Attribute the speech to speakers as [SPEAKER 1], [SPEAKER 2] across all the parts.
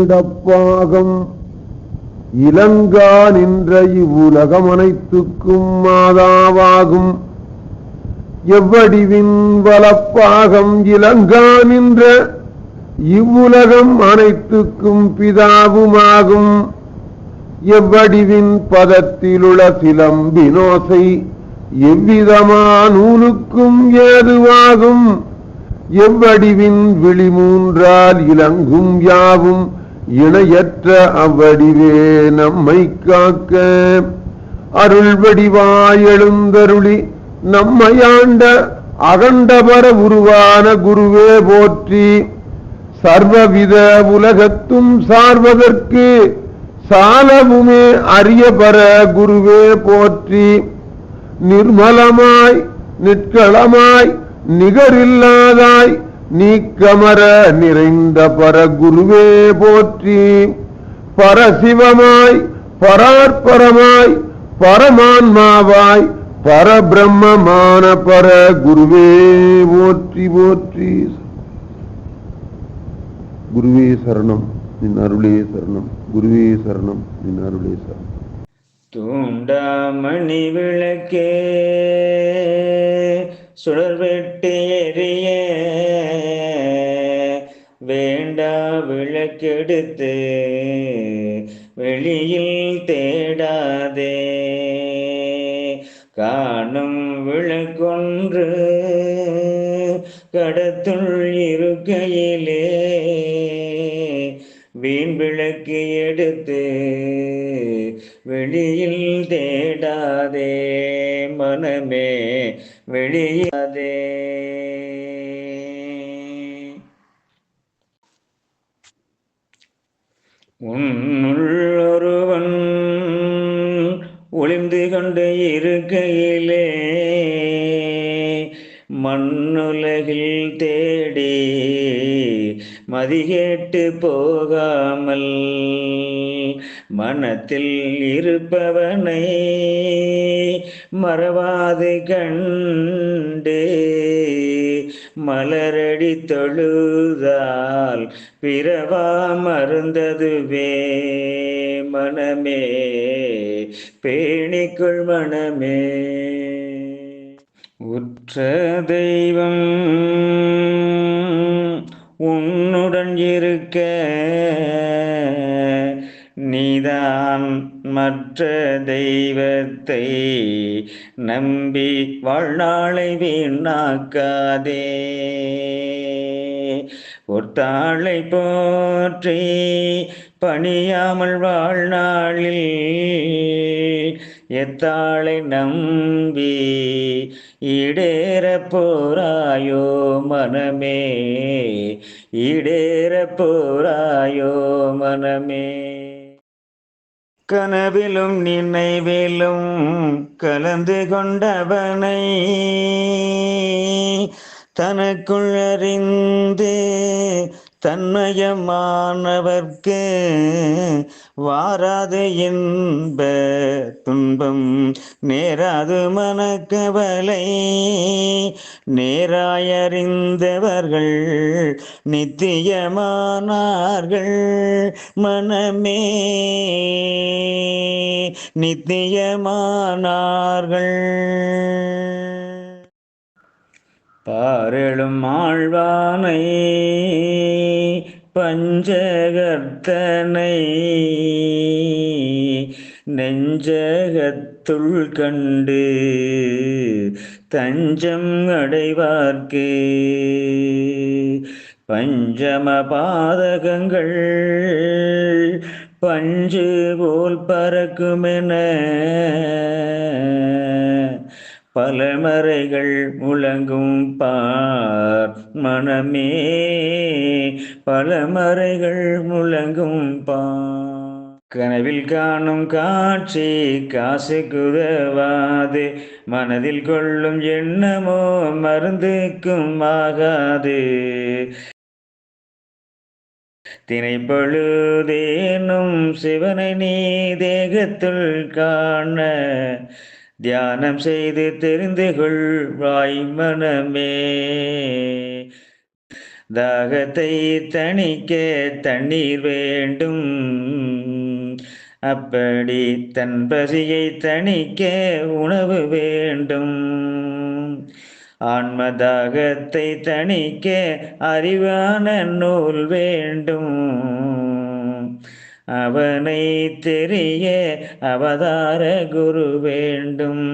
[SPEAKER 1] இடப்பாகம். இலங்கா நின்ற இவ்வுலகம் அனைத்துக்கும் மாதாவாகும். எவ்வடிவின் வலப்பாகம் இலங்கா நின்ற இவ்வுலகம் அனைத்துக்கும் பிதாவுமாகும். எவ்வடிவின் பதத்திலுள்ள சிலம்பினோசை எவ்விதமா நூலுக்கும் ஏதுவாகும். எவ்வடிவின் விழிமூன்றால் இலங்கும் யாவும் இணையற்ற அவ்வடிவே நம்மை காக்க. அருள் வடிவாய் நம்மையாண்ட அகண்டபர உருவான குருவே போற்றி. சர்வவித உலகத்தும் சார்வதற்கு சாலமுமே அரியபர குருவே போற்றி. நிர்மலமாய் நிற்களமாய் நிகரில்லாதாய் நீக்கமர நிறைந்த பரகுருவே போற்றி. பரசிவமாய் பராற்பரமாய் பரமான்மாவாய் பரபிரம்மமான பர குருவே போற்றி போற்றி. குருவே சரணம் நின் அருளே சரணம். குருவே சரணம் நின் அருளே சரணம்.
[SPEAKER 2] தூண்டாமணி விளக்கே சுடர் வெட்டி எரிய வேண்டா விளக்கெடுத்து. வெளியில் தேடாதே. காணும் விளக்கொன்று கடத்துள் இருக்கையிலே. வீண் விளக்கு எடுத்து. வெளியில் தேடாதே மனமே வெளியாதே உன்னுள் ஒருவன் ஒளிந்து கொண்டு இருக்க தேடி மதிகேட்டு போகாமல் மனத்தில் இருப்பவனை மறவாது கண்டு. மலரடி தொழுதால் பிறவா மருந்ததுவே மனமே. பேணிக்குள் மனமே. உற்ற தெய்வம் உன்னுடன் இருக்க நீதான் மற்ற தெய்வத்தை நம்பி வாழ்நாளை வீணாக்காதே. ஒருத்தாளை போற்றி பணியாமல் வாழ்நாளில் எத்தாளை நம்பி இடேற போராயோ மனமே? இடேற போராயோ மனமே? கனவிலும் நினைவிலும் கலந்து கொண்டவனை தனக்குள் அறிந்து தன்மயமானவர்க்கு வாராது என்ப துன்பம். நேராது மனக்கவலை நேராயறிந்தவர்கள் நித்தியமானார்கள் மனமே. நித்தியமானார்கள். பாரெழும் ஆழ்வானை பஞ்சகர்த்தனை. நெஞ்சகத்துள் கண்டு தஞ்சம் அடைவார்க்கு. பஞ்சம பாதகங்கள் பஞ்சு போல் பறக்குமென. பல மறைகள் முழங்கும் பார் மனமே. பல மறைகள் முழங்கும் பார். கனவில் காணும் காட்சி காசு குதவாது. மனதில் கொள்ளும் எண்ணமோ மருந்துக்கும் ஆகாது. தினைப்பழுதேனும் சிவனை நீ தேகத்துள் காண. தியானம் செய்து தெரிந்து கொள்வாய் மனமே. தாகத்தை தணிக்க தண்ணீர் வேண்டும். அப்படி தன் பசியை தணிக்க உணவு வேண்டும். ஆன்மதாகத்தை தணிக்க அறிவான நூல் வேண்டும். அவனை தெரிய அவதார குரு வேண்டும்.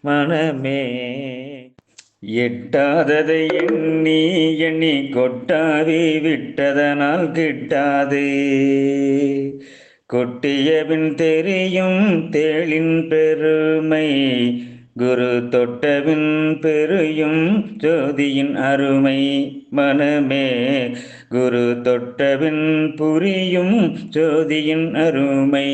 [SPEAKER 2] மனமே எட்டாததை எண்ணி எண்ணி கொட்டாவி விட்டதனால் கிட்டாது. கொட்டியபின் தெரியும் தேளின் பெருமை குரு தொட்டவின் பெரியும் ஜோதியின் அருமை. மனமே குரு தொட்டபின் புரியும் ஜோதியின் அருமை.